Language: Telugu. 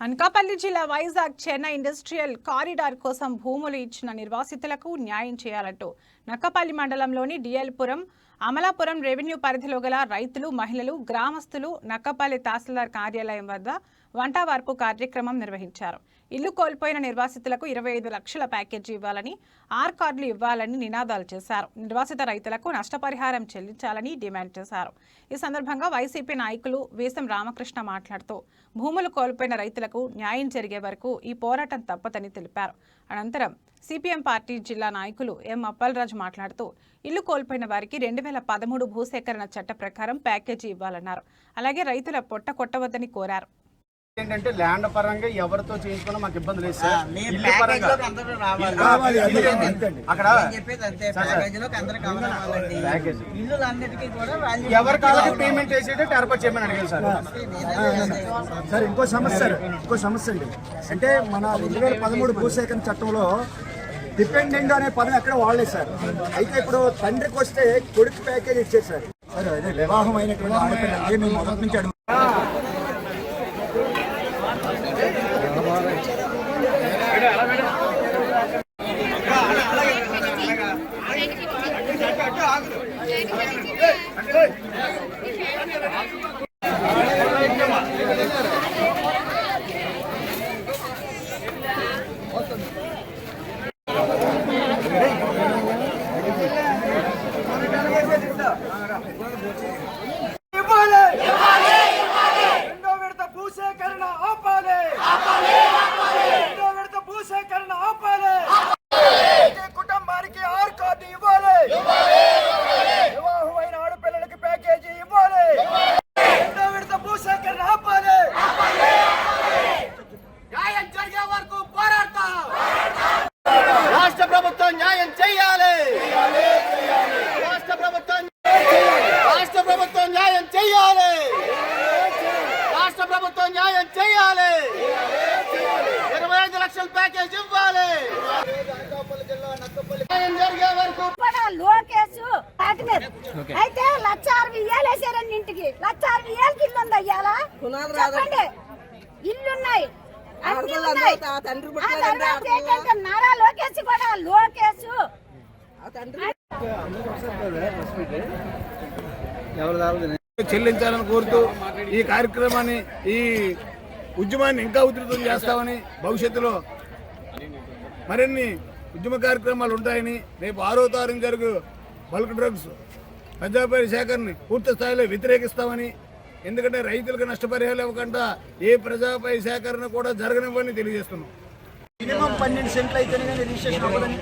అనకాపల్లి జిల్లా వైజాగ్ చెన్నై ఇండస్ట్రియల్ కారిడార్ కోసం భూములు ఇచ్చిన నిర్వాసితులకు న్యాయం చేయాలంటూ నక్కపల్లి మండలంలోని డిఎల్పురం అమలాపురం రెవెన్యూ పరిధిలో గల రైతులు మహిళలు గ్రామస్తులు నక్కపల్లి తహసీల్దార్ కార్యాలయం వద్ద వంట వార్పు కార్యక్రమం నిర్వహించారు. ఇల్లు కోల్పోయిన నిర్వాసితులకు ఇరవై ఐదు లక్షల ప్యాకేజీ ఇవ్వాలని ఆర్ కార్డులు ఇవ్వాలని నినాదాలు చేశారు. నిర్వాసిత రైతులకు నష్టపరిహారం చెల్లించాలని డిమాండ్ చేశారు. ఈ సందర్భంగా వైసీపీ నాయకులు వీసం రామకృష్ణ మాట్లాడుతూ భూములు కోల్పోయిన రైతులకు న్యాయం జరిగే వరకు ఈ పోరాటం తప్పదని తెలిపారు. అనంతరం సిపిఎం పార్టీ జిల్లా నాయకులు ఎం అప్పలరాజు మాట్లాడుతూ ఇల్లు కోల్పోయిన వారికి రెండు వేల పదమూడు భూసేకరణ చట్ట ప్రకారం ప్యాకేజీ ఇవ్వాలన్నారు. అలాగే రైతుల పొట్ట కొట్టవద్దని కోరారు. ఏంటంటే ల్యాండ్ పరంగా ఎవరితో చేయించుకున్నా మాకు ఇబ్బంది లేదు ఆ, సార్ ఇల్లు పరంగా. అక్కడ నేను చెప్పేది అంతే ప్యాకేజీలోకి అందరూ కావాలండి ప్యాకేజీ. ఇల్లులన్నిటికీ కూడా వాల్యూ ఎవరి కావాలి పేమెంట్ చేసేటట్టు ఏర్పాటు చేయమని అడిగాను సార్. సార్ ఇంకో సమస్య సార్ ఇంకో సమస్య అండి. అంటే మన రెండు వేల పదమూడు భూసేకరణ చట్టంలో డిపెండెంట్ అనే పదం ఎక్కడ వాడలేదు సార్. అయితే ఇప్పుడు తండ్రికి వస్తే కొడుకు ప్యాకేజ్ ఇచ్చారు సార్ సార్ అదే వివాహం అయినటువంటి ఆడపిల్లలకి మేము మొదటి నుంచి అడుగు రెండో విడత భూసేకరణ ఆపాలి రెండో విడత భూసేకరణ ఆపాలి ప్రతి కుటుంబానికి ఆర్ కార్డు ఇవ్వాలి వివాహమైన ఆడపిల్లలకి ప్యాకేజీ ఇవ్వాలి రెండో విడత భూసేకరణ ఆపాలి న్యాయం జరిగే వరకు పోరాడతాం రాష్ట్ర ప్రభుత్వం న్యాయం చేయాలి రాష్ట్ర ప్రభుత్వం రాష్ట్ర ప్రభుత్వం న్యాయం చేయాలి రాష్ట్ర ప్రభుత్వం న్యాయం చేయాలి. ఇరవై ఐదు లక్షల ప్యాకేజ్ ఇవ్వాలి. న్యాయం జరిగే వరకు కూడా లోకేష్ కాకినాడ అయితే లక్ష అరవై వేలు వేసారండి ఇంటికి. లక్ష అరవై వేలకి ఇల్లు ఉంది అయ్యాలా? చెప్పండి. ఇల్లున్నాయి. అన్ని ఉన్నాయి. ఆ తర్వాత ఏంటంటే నారా లోకేష్ కూడా లోకేష్ చెల్లించాలని కోరుతూ ఈ కార్యక్రమాన్ని ఈ ఉద్యమాన్ని ఇంకా ఉధృతం చేస్తామని భవిష్యత్తులో మరిన్ని ఉద్యమ కార్యక్రమాలు ఉంటాయని రేపు ఆరో తారీఖు జరుగు బల్క్ డ్రగ్స్ ప్రజాపై సేకరణని పూర్తి స్థాయిలో వ్యతిరేకిస్తామని ఎందుకంటే రైతులకు నష్టపరిహారం ఇవ్వకుండా ఏ ప్రజాపై సేకరణ కూడా జరగనివ్వని తెలియజేస్తున్నాం. మినిమం పన్నెండు సెంట్లు అయితేనే రిజిస్ట్రేషన్ అవ్వదని